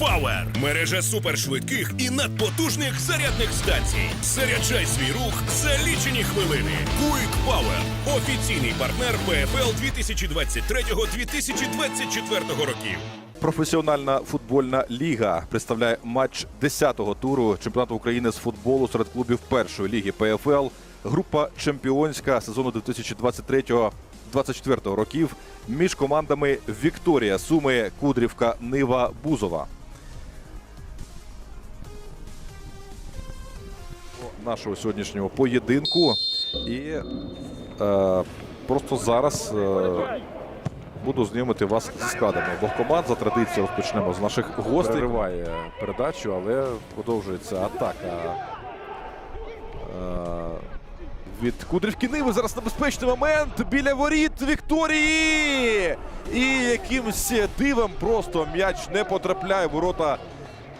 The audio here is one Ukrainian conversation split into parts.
Power – мережа супершвидких і надпотужних зарядних станцій. Заряджай свій рух за лічені хвилини. Quick Power – офіційний партнер ПФЛ 2023-2024 років. Професіональна футбольна ліга представляє матч 10-го туру чемпіонату України з футболу серед клубів першої ліги ПФЛ. Група чемпіонська сезону 2023-2024 років між командами Вікторія Суми, Кудрівка, Нива, Бузова. Нашого сьогоднішнього поєдинку. І е, просто зараз е, буду знайомити вас зі складами обох команд. За традицією розпочнемо з наших гостей. Перериває передачу, але продовжується атака. Е, Від Кудрівки Ниви зараз небезпечний момент біля воріт Вікторії. І якимось дивом просто м'яч не потрапляє в ворота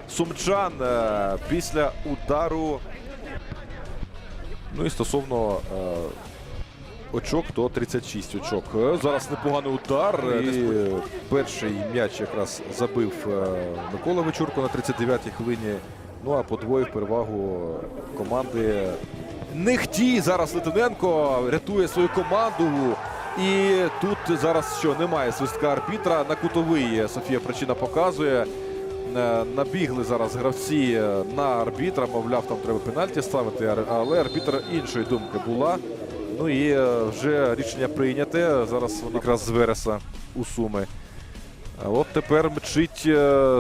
сумчан е, після удару. Ну і стосовно е, очок, то 36 очок. Е, Зараз непоганий удар. І перший м'яч якраз забив е, Микола Вечурко на 39-й хвилині. Ну а подвоїв перевагу команди. Нехті зараз Литвиненко рятує свою команду. І тут зараз що немає свистка арбітра. На кутовий Софія Причина показує. Е, Набігли зараз гравці е, на арбітра. Мовляв, там треба пенальті ставити, але арбітр іншої думки була. Ну і е, вже рішення прийняте. Зараз воно якраз з Вереса у Суми. От тепер мчить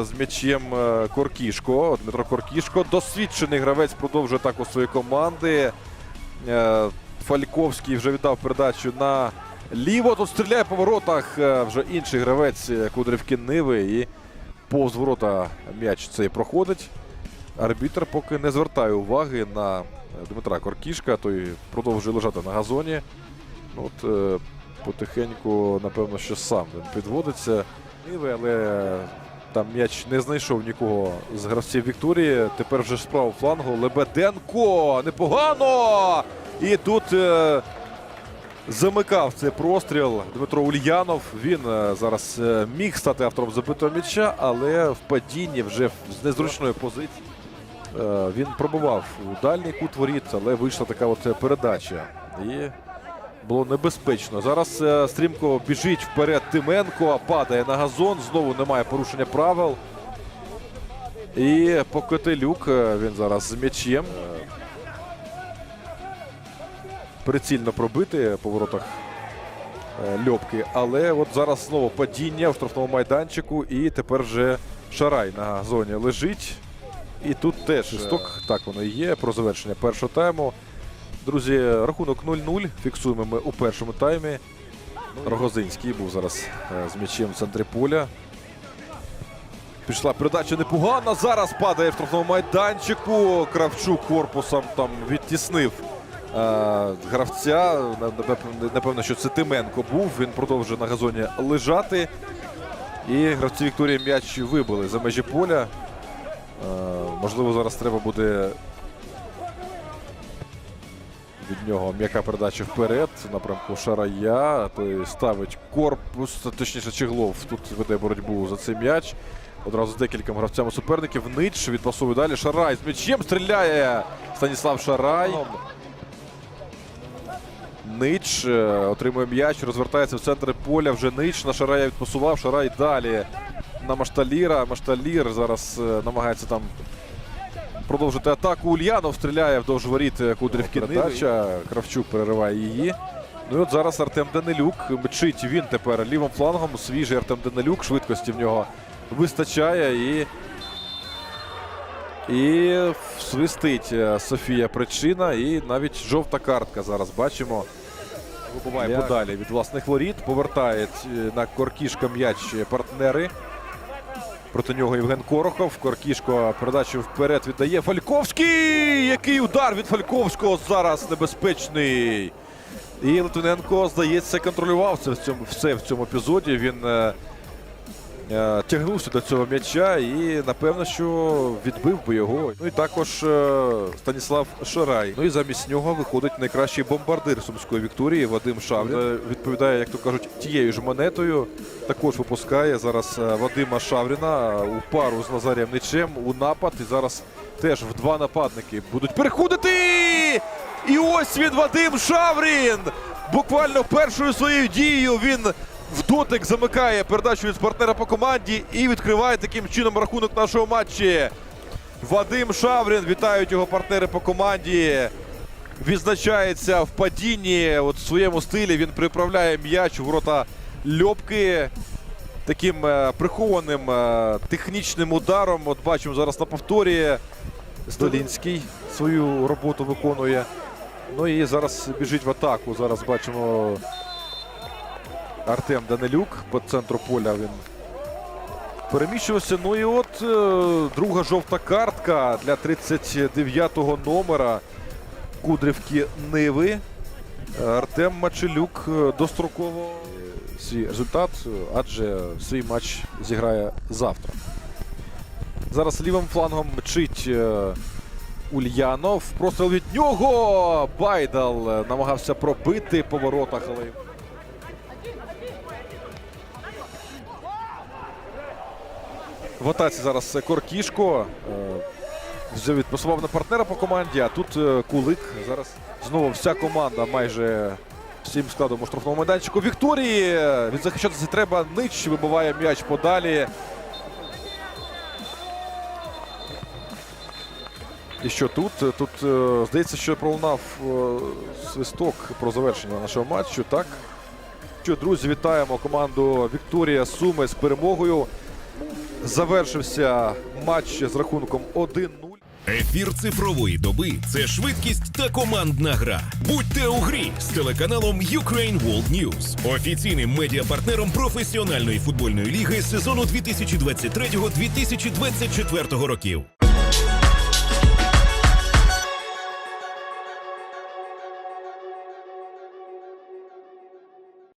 з м'ячем Коркішко. Дмитро Коркішко. Досвідчений гравець продовжує атаку своєї команди. Фальковський вже віддав передачу на ліво. Тут стріляє по воротах вже інший гравець Кудрівки Ниви. І повз ворота м'яч цей проходить. Арбітр поки не звертає уваги на е, Дмитра Коркішка, той продовжує лежати на газоні. От е, потихеньку, напевно, що сам він підводиться. Але там м'яч не знайшов нікого з гравців Вікторії. Тепер вже з правого флангу Лебеденко. Непогано! І тут е, замикав цей простріл Дмитро Ульянов. Він е, зараз е, міг стати автором забитого м'яча, але в падінні вже з незручної позиції. Е, Він пробував у дальній кут воріт, але вийшла така от передача. І було небезпечно. Зараз стрімко біжить вперед Тименко, падає на газон. Знову немає порушення правил. І Покотелюк, він зараз з м'ячем. Е, Прицільно пробити по воротах е, Льопки. Але от зараз знову падіння в штрафному майданчику. І тепер вже Шарай на газоні лежить. І тут теж шісток, так воно і є. Про завершення першого тайму. Друзі, рахунок 0-0. Фіксуємо ми у першому таймі. Рогозинський був зараз е, з м'ячем в центрі поля. Пішла передача непогана. Зараз падає в штрафному майданчику. Кравчук корпусом там відтіснив е, гравця. Напевно- що це Тименко був. Він продовжує на газоні лежати. І гравці Вікторії м'яч вибили за межі поля. Е, можливо, зараз треба буде від нього м'яка передача вперед в напрямку Шарая. Той ставить корпус, точніше Чеглов тут веде боротьбу за цей м'яч. Одразу з декількома гравцями суперників. Нич відпасовує далі. Шарай з м'ячем стріляє Станіслав Шарай. Нич е, отримує м'яч, розвертається в центр поля. Вже Нич на Шарая відпасував. Шарай далі на Машталіра. Машталір зараз е, намагається там продовжити атаку. Ульянов стріляє вдовж воріт е, Кудрівки. Передача. Кравчук перериває її. Ну і от зараз Артем Данилюк мчить він тепер лівим флангом. Свіжий Артем Данилюк. Швидкості в нього вистачає і. І свистить Софія Причина. І навіть жовта картка зараз бачимо. Вибуває Як? подалі від власних воріт. Повертає е, на Коркішка м'яч партнери. Проти нього Євген Корохов. Коркішко передачу вперед віддає. Фальковський! Який удар від Фальковського зараз небезпечний. І Литвиненко, здається, контролював це в цьому, все в цьому епізоді. Він е, тягнувся до цього м'яча і напевно, що відбив би його. Ну і також е, Станіслав Шарай. Ну і замість нього виходить найкращий бомбардир сумської Вікторії Вадим Шаврін. Е, Відповідає, як то кажуть, тією ж монетою. Також випускає зараз е, Вадима Шавріна е, у пару з Назарієм Ничем у напад. І зараз теж в два нападники будуть переходити. І ось він Вадим Шаврін. Буквально першою своєю дією він в дотик замикає передачу від партнера по команді і відкриває таким чином рахунок нашого матчі. Вадим Шаврін, вітають його партнери по команді. Відзначається в падінні. От в своєму стилі він приправляє м'яч у ворота Льопки. Таким е, прихованим е, технічним ударом. От бачимо зараз на повторі. Столінський свою роботу виконує. Ну і зараз біжить в атаку. Зараз бачимо Артем Данилюк по центру поля він переміщувався. Ну і от е, друга жовта картка для 39-го номера Кудрівки Ниви. Артем Мачелюк е, достроково свій результат, адже свій матч зіграє завтра. Зараз лівим флангом мчить е, Ульянов. Простріл від нього. Байдал намагався пробити по воротах, але. В атаці зараз Коркішко. е, відпасував на партнера по команді, а тут е, Кулик. Зараз знову вся команда майже всім складом у штрафному майданчику. Вікторії е, відзахищатися треба. Нич вибиває м'яч подалі. І що тут? Тут е, здається, що пролунав свисток про завершення нашого матчу. Так. Що, друзі, вітаємо команду Вікторія Суми з перемогою. Завершився матч з рахунком 1-0. Ефір цифрової доби це швидкість та командна гра. Будьте у грі з телеканалом Ukraine World News, офіційним медіапартнером професіональної футбольної ліги сезону 2023-2024 років.